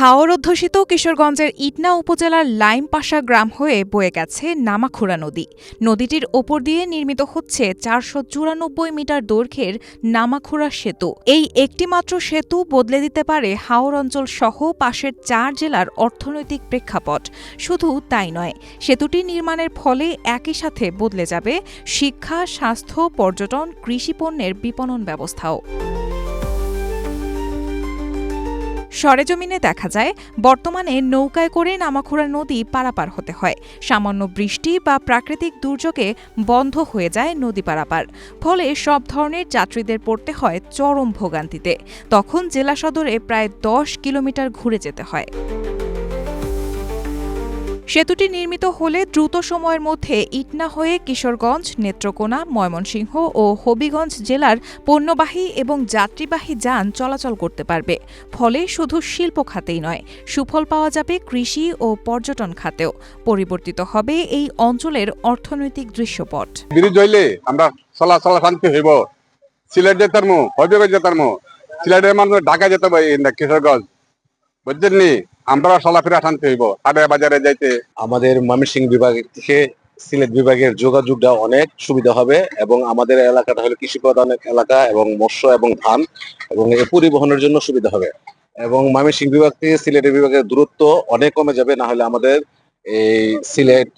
হাওর অধ্যুষিত কিশোরগঞ্জের ইটনা উপজেলার লাইমপাশা গ্রাম হয়ে বয়ে গেছে নামাখুড়া নদী। নদীটির ওপর দিয়ে নির্মিত হচ্ছে চারশো চুরানব্বই মিটার দৈর্ঘ্যের নামাখুড়া সেতু। এই একটিমাত্র সেতু বদলে দিতে পারে হাওর অঞ্চল সহ পাশের চার জেলার অর্থনৈতিক প্রেক্ষাপট। শুধু তাই নয়, সেতুটি নির্মাণের ফলে একই সাথে বদলে যাবে শিক্ষা, স্বাস্থ্য, পর্যটন, কৃষি পণ্যের বিপণন ব্যবস্থাও। সরেজমিনে দেখা যায়, বর্তমানে নৌকায় করে নামাখোড়া নদী পারাপার হতে হয়। সামান্য বৃষ্টি বা প্রাকৃতিক দুর্যোগে বন্ধ হয়ে যায় নদী পারাপার। ফলে সব ধরনের যাত্রীদের পড়তে হয় চরম ভোগান্তিতে। তখন জেলা সদরে প্রায় দশ কিলোমিটার ঘুরে যেতে হয়। সেতুটি নির্মিত হলে দ্রুত সময়ের মধ্যে ইটনা হয়ে কিশোরগঞ্জ, নেত্রকোনা, ময়মনসিংহ ও হবিগঞ্জ জেলার পণ্যবাহী এবং যাত্রীবাহী যান চলাচল করতে পারবে। ফলে শুধু শিল্প খাতেই নয়, সুফল পাওয়া যাবে কৃষি ও পর্যটন খাতেও। পরিবর্তিত হবে এই অঞ্চলের অর্থনৈতিক দৃশ্যপট। আমরা সিলেট মানুষ ঢাকা যেতে পারি কিশোরগঞ্জ। বুঝছেন আমরা চলাফেরা শান্তি হইব হাটে বাজারে যাইতে। আমাদের ময়মনসিংহ বিভাগের থেকে সিলেট বিভাগের যোগাযোগটা অনেক সুবিধা হবে এবং আমাদের এলাকাটা হলো কৃষি প্রধান এলাকা এবং মৎস্য এবং ধান এবং এই পরিবহনের জন্য সুবিধা হবে। এবং ময়মনসিংহ বিভাগ থেকে সিলেটের বিভাগের দূরত্ব অনেক কমে যাবে না হলে আমাদের এই সিলেট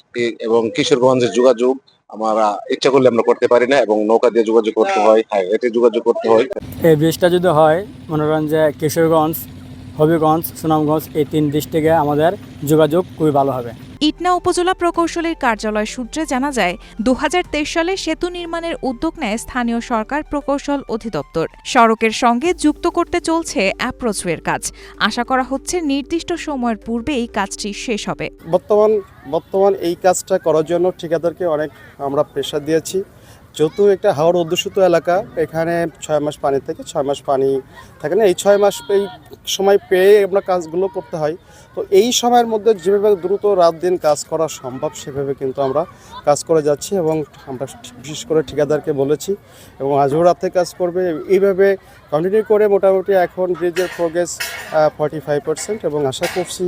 এবং কিশোরগঞ্জের যোগাযোগ আমরা ইচ্ছা করলে আমরা করতে পারি না এবং নৌকা দিয়ে যোগাযোগ করতে হয় হাইওয়েতে যোগাযোগ করতে হয়। এই ব্রিজটা যদি হয় মনে করেন যে কিশোরগঞ্জ হবিগঞ্জ সুনামগঞ্জ এই তিন ডিস্ট্রিক্টে আমাদের যোগাযোগ খুবই ভালো হবে। ইটনা উপজেলা প্রকৌশলীর কার্যালয় সূত্রে জানা যায় দু হাজার তেইশ সালে সেতু নির্মাণের উদ্যোগ নেয় স্থানীয় সরকার প্রকৌশল অধিদপ্তর। সড়কের সঙ্গে যুক্ত করতে চলছে অ্যাপ্রোচওয়ের কাজ। আশা করা হচ্ছে নির্দিষ্ট সময়ের পূর্বে এই কাজটি শেষ হবে। বর্তমান বর্তমান এই কাজটা করার জন্য ঠিকাদারকে অনেক আমরা প্রেশার দিয়েছি। যেহেতু একটা হাওড় অধ্যুষিত এলাকা, এখানে ছয় মাস পানি থেকে, ছয় মাস পানি থাকে না। এই ছয় মাস এই সময় পেয়ে আমরা কাজগুলো করতে হয়। তো এই সময়ের মধ্যে যেভাবে দ্রুত রাত দিন কাজ করা সম্ভব, সেভাবে কিন্তু আমরা কাজ করে যাচ্ছি এবং আমরা বিশেষ করে ঠিকাদারকে বলেছি এবং আজও রাতে কাজ করবে। এইভাবে কন্টিনিউ করে মোটামুটি এখন ব্রিজের প্রোগ্রেস ফর্টি ফাইভ পার্সেন্ট এবং আশা করছি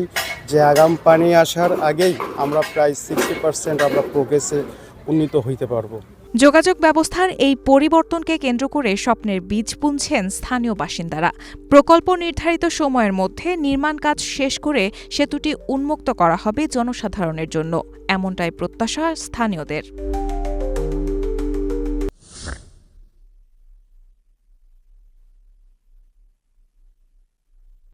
যে আগাম পানি আসার আগেই আমরা প্রায় সিক্সটি পার্সেন্ট আমরা প্রোগ্রেসে উন্নীত হইতে পারব। যোগাযোগ ব্যবস্থার এই পরিবর্তনকে কেন্দ্র করে স্বপ্নের বীজ বুনছেন স্থানীয় বাসিন্দারা। প্রকল্প নির্ধারিত সময়ের মধ্যে নির্মাণ কাজ শেষ করে সেতুটি উন্মুক্ত করা হবে জনসাধারণের জন্য। এমনটাই প্রত্যাশা স্থানীয়দের।